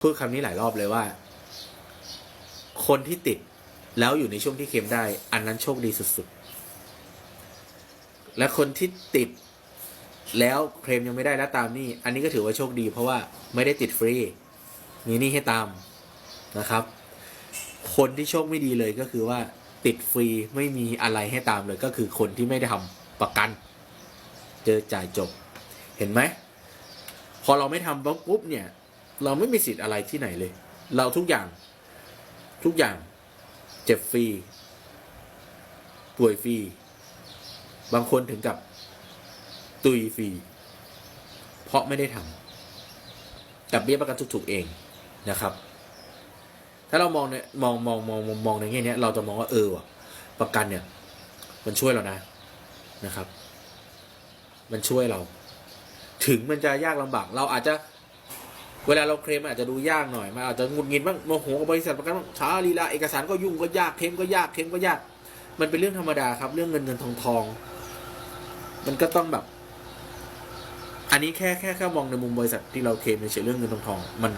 พูดคำนี้หลายรอบเลยว่า คนที่ติดแล้วอยู่ในช่วงที่เคลมได้ อันนั้นโชคดีสุดๆ และคนที่ติดแล้วเคลมยังไม่ได้แล้วตามนี่อันนี้ก็ถือว่าโชคดี เพราะว่าไม่ได้ติดฟรี มีนี่ให้ตามนะครับ คนที่โชคไม่ดีเลยก็คือว่าติดฟรีไม่มีอะไรให้ตามเลยก็คือคนที่ไม่ได้ทำประกัน เจอจ่ายจบ เห็นไหม พอเราไม่ทำปุ๊บเนี่ย เราไม่มีสิทธิ์อะไรที่ไหนเลย เราทุกอย่าง ทุกอย่าง เจ็บฟรี ป่วยฟรี บางคนถึงกับ ตุยฟรี เพราะไม่ได้ทำกับเบี้ยประกันถูกๆเองนะครับ ถ้าเรามองเนี่ยมองมองมองมองมองในแง่เนี้ยเราจะมองว่าเออว่ะประกันเนี่ย มันช่วยเรานะนะครับ มันช่วยเรา ถึงมันจะยากลำบาก เราอาจจะ เวลาเราเคลมอาจจะดูยากหน่อยมันอาจจะงุดงิดบ้างโมโหกับบริษัทประกันบ้างช้าลีลาเอกสารก็ยุ่งก็ยากเคลมก็ยากเคลมก็ยาก มันเป็นเรื่องธรรมดาครับ เรื่องเงินเงินทองทอง มันก็ต้องแบบ อันนี้แค่แค่แค่มองในมุมบริษัทที่เราเคลมในเฉยเรื่องเงินทองทองมัน